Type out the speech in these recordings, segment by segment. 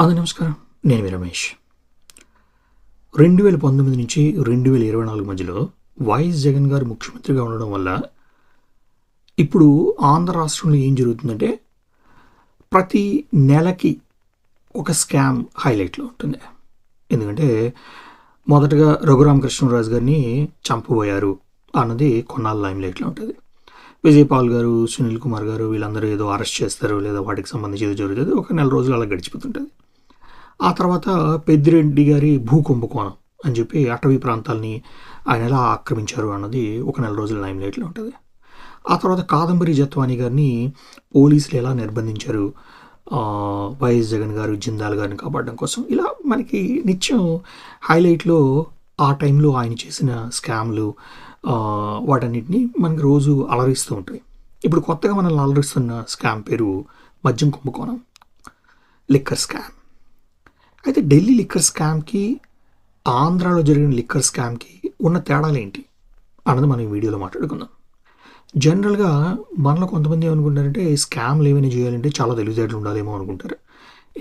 అందు నమస్కారం. నేను మీ రమేష్. రెండు వేల పంతొమ్మిది నుంచి రెండు వేల ఇరవై నాలుగు మధ్యలో వైఎస్ జగన్ గారు ముఖ్యమంత్రిగా ఉండడం వల్ల ఇప్పుడు ఆంధ్ర రాష్ట్రంలో ఏం జరుగుతుందంటే ప్రతి నెలకి ఒక స్కామ్ హైలైట్లో ఉంటుంది. ఎందుకంటే మొదటగా రఘురామకృష్ణరాజు గారిని చంపబోయారు అన్నది కొన్నాళ్ళ లైమ్లైట్లో ఉంటుంది. విజయపాల్ గారు సునీల్ కుమార్ గారు వీళ్ళందరూ ఏదో అరెస్ట్ చేస్తారు లేదా వాటికి సంబంధించి ఏదో జరుగుతుంది. ఒక నెల రోజులు అలా గడిచిపోతుంటుంది. ఆ తర్వాత పెద్దిరెడ్డి గారి భూ కుంభకోణం అని చెప్పి అటవీ ప్రాంతాలని ఆయన ఎలా ఆక్రమించారు అన్నది ఒక నెల రోజుల లైమ్ లైట్లో ఉంటుంది. ఆ తర్వాత కాదంబరి జత్వాని గారిని పోలీసులు ఎలా నిర్బంధించారు? వైఎస్ జగన్ గారు జిందాల్ గారిని కాపాడడం కోసం. ఇలా మనకి నిత్యం హైలైట్లో ఆ టైంలో ఆయన చేసిన స్కామ్లు వాటన్నిటిని మనకి రోజు అలరిస్తూ ఉంటాయి. ఇప్పుడు కొత్తగా మనల్ని అలరిస్తున్న స్కామ్ పేరు మద్యం కుంభకోణం లిక్కర్ స్కామ్. అయితే ఢిల్లీ లిక్కర్ స్కామ్కి ఆంధ్రాలో జరిగిన లిక్కర్ స్కామ్కి ఉన్న తేడాలు ఏంటి? అన్నది మనం ఈ వీడియోలో మాట్లాడుకుందాం. జనరల్గా మనలో కొంతమంది ఏమనుకుంటారంటే స్కామ్లు ఏమైనా చేయాలంటే చాలా తెలివితేటలు ఉండాలేమో అనుకుంటారు.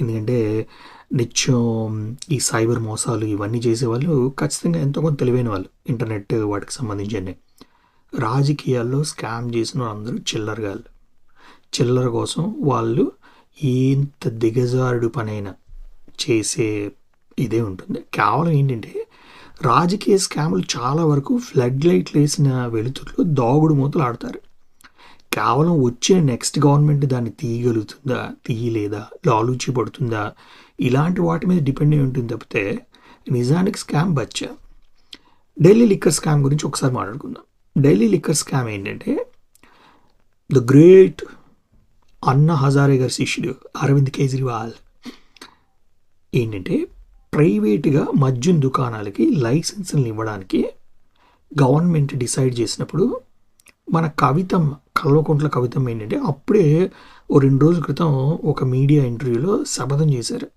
ఎందుకంటే నిత్యం ఈ సైబర్ మోసాలు ఇవన్నీ చేసేవాళ్ళు ఖచ్చితంగా ఎంతో కొంత తెలివైన వాళ్ళు ఇంటర్నెట్ వాటికి సంబంధించి రాజకీయాల్లో స్కామ్ చేసిన వాళ్ళందరూ చిల్లరగాళ్ళు. చిల్లర కోసం వాళ్ళు ఎంత దిగజారుడు పనైనా చేసే ఇదే ఉంటుంది. కేవలం ఏంటంటే రాజకీయ స్కాములు చాలా వరకు ఫ్లడ్ లైట్లు వేసిన వెలుతురులో దాగుడు మూతలు ఆడతారు. కేవలం వచ్చే నెక్స్ట్ గవర్నమెంట్ దాన్ని తీయగలుగుతుందా తీయలేదా లాలూచి పడుతుందా ఇలాంటి వాటి మీద డిపెండ్ అయి ఉంటుంది తప్పితే నిజానికి స్కామ్ బచ్చా. ఢిల్లీ లిక్కర్ స్కామ్ గురించి ఒకసారి మాట్లాడుకుందాం. ఢిల్లీ లిక్కర్ స్కామ్ ఏంటంటే ద గ్రేట్ అన్న హజారే గారి శిష్యుడు అరవింద్ కేజ్రీవాల్ ఏంటంటే ప్రైవేట్గా మద్యం దుకాణాలకి లైసెన్సులు ఇవ్వడానికి గవర్నమెంట్ డిసైడ్ చేసినప్పుడు మన కవితం కల్వకుంట్ల కవితం ఏంటంటే అప్పుడే ఓ రెండు రోజుల క్రితం ఒక మీడియా ఇంటర్వ్యూలో శపథం చేశారు.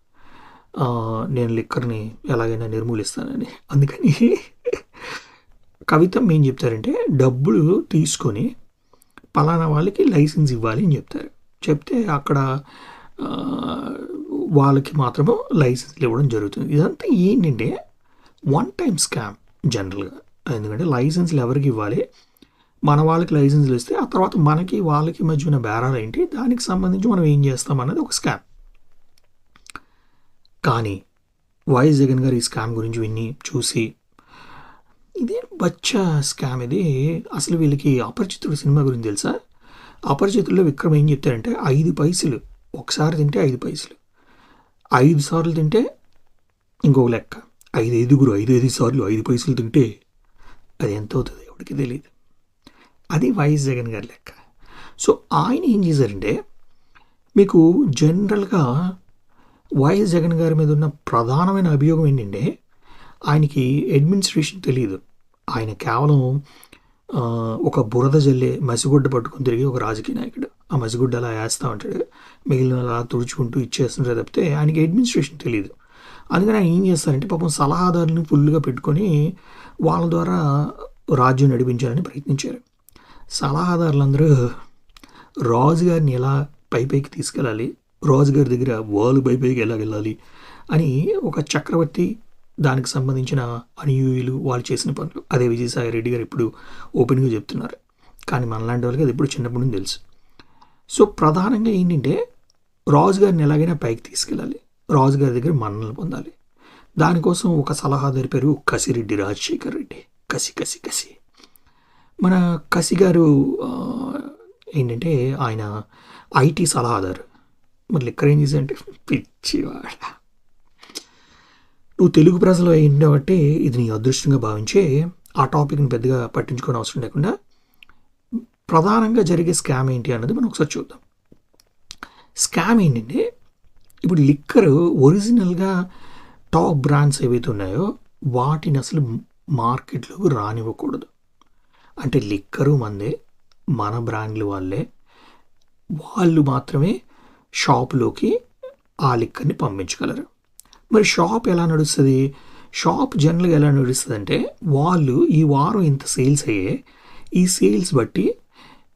నేను లిక్కర్ని ఎలాగైనా నిర్మూలిస్తానని. అందుకని కవితం ఏం చెప్తారంటే డబ్బులు తీసుకొని పలానా వాళ్ళకి లైసెన్స్ ఇవ్వాలి అని చెప్తారు. చెప్తే అక్కడ వాళ్ళకి మాత్రమే లైసెన్స్లు ఇవ్వడం జరుగుతుంది. ఇదంతా ఏంటంటే వన్ టైం స్కామ్ జనరల్గా ఎందుకంటే లైసెన్స్లు ఎవరికి ఇవ్వాలి? మన వాళ్ళకి లైసెన్స్లు ఇస్తే ఆ తర్వాత మనకి వాళ్ళకి మధ్య ఉన్న బేరాలు ఏంటి? దానికి సంబంధించి మనం ఏం చేస్తాం అన్నది ఒక స్కామ్ కానీ వైఎస్ జగన్ గారు ఈ స్కామ్ గురించి విని చూసి ఇది బచ్చా స్కామ్ ఇది. అసలు వీళ్ళకి అపరిచితుడు సినిమా గురించి తెలుసా? అపరిచితుల్లో విక్రమ్ ఏం చెప్తారంటే ఐదు పైసలు. ఒకసారి తింటే ఐదు పైసలు. ఐదు సార్లు తింటే ఇంకొక లెక్క. ఐదు ఐదుగురు ఐదు ఐదు సార్లు ఐదు పైసలు తింటే అది ఎంత అవుతుంది ఎవరికి తెలియదు అది వైఎస్ జగన్ గారి లెక్క. సో ఆయన ఏం చేశారంటే మీకు జనరల్గా వైఎస్ జగన్ గారి మీద ఉన్న ప్రధానమైన అభియోగం ఏంటంటే ఆయనకి అడ్మినిస్ట్రేషన్ తెలియదు ఆయన కేవలం ఒక బురద జల్లే మసిగుడ్డ పట్టుకుని తిరిగి ఒక రాజకీయ నాయకుడు. ఆ మసిగుడ్డ అలా వేస్తూ ఉంటాడు. మిగిలిన అలా తుడుచుకుంటూ ఇచ్చేస్తుంటారు తప్పితే ఆయనకి అడ్మినిస్ట్రేషన్ తెలియదు అందుకని ఆయన ఏం చేస్తారంటే పాపం సలహాదారుని ఫుల్గా పెట్టుకొని వాళ్ళ ద్వారా రాజ్యం నడిపించాలని ప్రయత్నించారు. సలహాదారులందరూ రాజుగారిని ఎలా పై పైకి తీసుకెళ్ళాలి రాజుగారి దగ్గర వాళ్ళు పై పైకి ఎలా వెళ్ళాలి అని ఒక చక్రవర్తి దానికి సంబంధించిన అనుయూయులు వాళ్ళు చేసిన పనులు. అదే విజయసాయి రెడ్డి గారు ఇప్పుడు ఓపెన్గా చెప్తున్నారు. కానీ మనలాంటి వాళ్ళకి అది ఇప్పుడు చిన్నప్పటి నుంచి తెలుసు. సో ప్రధానంగా ఏంటంటే రాజుగారిని ఎలాగైనా పైకి తీసుకెళ్ళాలి. రాజుగారి దగ్గర మన్నలు పొందాలి. దానికోసం ఒక సలహాదారి పేరు కసిరెడ్డి రాజశేఖర్ రెడ్డి. కసి కసి కసి. మన కసి గారు ఏంటంటే ఆయన ఐటీ సలహాదారు. మరి లెక్కర్ ఏం చేశారంటే పిచ్చివాడ. నువ్వు తెలుగు ప్రజలు అయింది ఇది నీ అదృష్టంగా భావించే ఆ టాపిక్ని పెద్దగా పట్టించుకోని అవసరం లేకుండా ప్రధానంగా జరిగే స్కామ్ ఏంటి అన్నది మనం ఒకసారి చూద్దాం. స్కామ్ ఏంటంటే ఇప్పుడు లిక్కర్ ఒరిజినల్గా టాప్ బ్రాండ్స్ ఏవైతే ఉన్నాయో వాటిని అసలు మార్కెట్లోకి రానివ్వకూడదు. అంటే లిక్కరు మందే మన బ్రాండ్లు వాళ్ళే. వాళ్ళు మాత్రమే షాపులోకి ఆ లిక్కర్ని పంపించగలరు. మరి షాప్ ఎలా నడుస్తుంది? షాప్ జనరల్గా ఎలా నడుస్తుంది అంటే వాళ్ళు ఈ వారం ఇంత సేల్స్ అయ్యే ఈ సేల్స్ బట్టి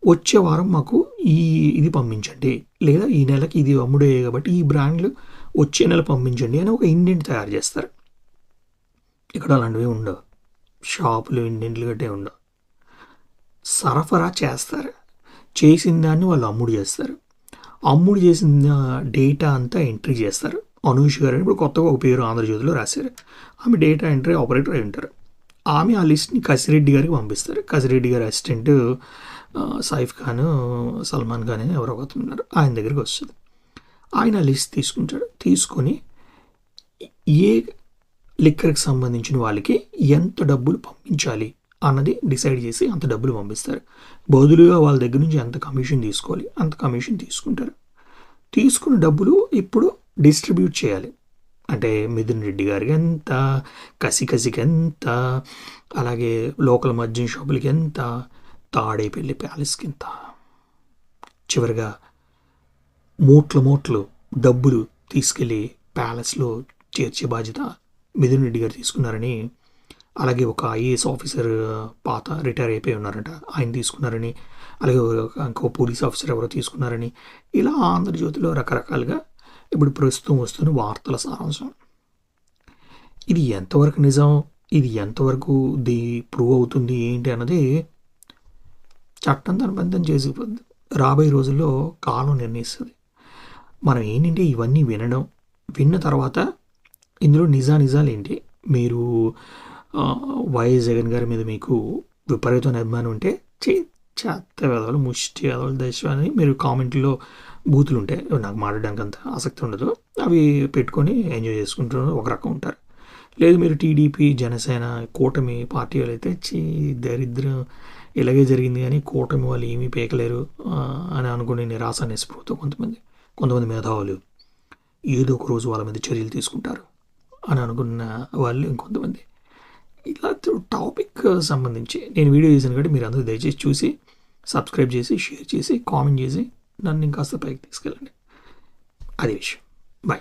వచ్చే వారం మాకు ఈ ఇది పంపించండి. లేదా ఈ నెలకి ఇది అమ్ముడే కాబట్టి ఈ బ్రాండ్లు వచ్చే నెల పంపించండి అని ఒక ఇండెంట్ తయారు చేస్తారు. ఇక్కడ అలాంటివి ఉండవు. షాపులు ఇండెంట్లు గట్టే ఉండవు. సరఫరా చేస్తారు. చేసిన దాన్ని వాళ్ళు అమ్ముడు చేస్తారు. అమ్ముడు చేసిన డేటా అంతా ఎంట్రీ చేస్తారు. అనూష్ గారు అని ఇప్పుడు కొత్తగా ఒక పేరు ఆంధ్రజ్యోతిలో రాశారు. ఆమె డేటా ఎంట్రీ ఆపరేటర్ అయి ఉంటారు. ఆమె ఆ లిస్ట్ని కసిరెడ్డి గారికి పంపిస్తారు. కసిరెడ్డి గారి అసిస్టెంట్ సైఫ్ ఖాన్ సల్మాన్ ఖాన్ అని ఎవరో ఒకరు ఉన్నారు. ఆయన దగ్గరికి వస్తుంది. ఆయన లిస్ట్ తీసుకుంటాడు. తీసుకొని ఏ లిక్కర్కి సంబంధించిన వాళ్ళకి ఎంత డబ్బులు పంపించాలి అన్నది డిసైడ్ చేసి అంత డబ్బులు పంపిస్తారు. బదులుగా వాళ్ళ దగ్గర నుంచి ఎంత కమిషన్ తీసుకోవాలి అంత కమిషన్ తీసుకుంటారు. తీసుకున్న డబ్బులు ఇప్పుడు డిస్ట్రిబ్యూట్ చేయాలి. అంటే మిథున్ రెడ్డి గారికి ఎంత కసికసికి ఎంత అలాగే లోకల్ మద్యం షాపులకి ఎంత తాడేపల్లి ప్యాలెస్ కింద చివరిగా మూట్ల మూట్లు డబ్బులు తీసుకెళ్ళి ప్యాలెస్లో చేర్చే బాధ్యత మిథున్ రెడ్డి గారు తీసుకున్నారని అలాగే ఒక ఐఏఎస్ ఆఫీసర్ పాత రిటైర్ అయిపోయి ఉన్నారంట ఆయన తీసుకున్నారని అలాగే ఇంకో పోలీస్ ఆఫీసర్ ఎవరో తీసుకున్నారని ఇలా ఆంధ్రజ్యోతిలో రకరకాలుగా ఇప్పుడు ప్రస్తుతం వస్తున్న వార్తల సారాంశం. ఇది ఎంతవరకు నిజం? ఇది ఎంతవరకు ది ప్రూవ్ అవుతుంది? ఏంటి అన్నది చట్టం తన బంధం చేసిపోద్ది రాబోయే రోజుల్లో కాలం నిర్ణయిస్తుంది. మనం ఏంటంటే ఇవన్నీ వినడం విన్న తర్వాత ఇందులో నిజా నిజాలు ఏంటి? మీరు వైఎస్ జగన్ గారి మీద మీకు విపరీతమైన అభిమానం ఉంటే చే చెత్త వెదవలు ముష్టి వెదవలు దశ అని మీరు కామెంట్లో బూతులు ఉంటాయి నాకు మాట్లాడడానికి అంత ఆసక్తి ఉండదు. అవి పెట్టుకొని ఎంజాయ్ చేసుకుంటూ ఒక రకం ఉంటారు. లేదు మీరు టీడీపీ జనసేన కూటమి పార్టీ వాళ్ళు అయితే చీ దరిద్రం ఇలాగే జరిగింది కానీ కూటమి వాళ్ళు ఏమీ పేకలేరు అని అనుకునే నిరాశ నిస్పృహతో కొంతమంది కొంతమంది మేధావులు ఏదో ఒక రోజు వాళ్ళ మీద చర్యలు తీసుకుంటారు అని అనుకున్న వాళ్ళు ఇంకొంతమంది. ఇలా టాపిక్ సంబంధించి నేను వీడియో చేశాను కాబట్టి మీరు అందరూ దయచేసి చూసి సబ్స్క్రైబ్ చేసి షేర్ చేసి కామెంట్ చేసి నన్ను ఇంకాస్త పైకి తీసుకెళ్ళండి. అది విషయం. బాయ్.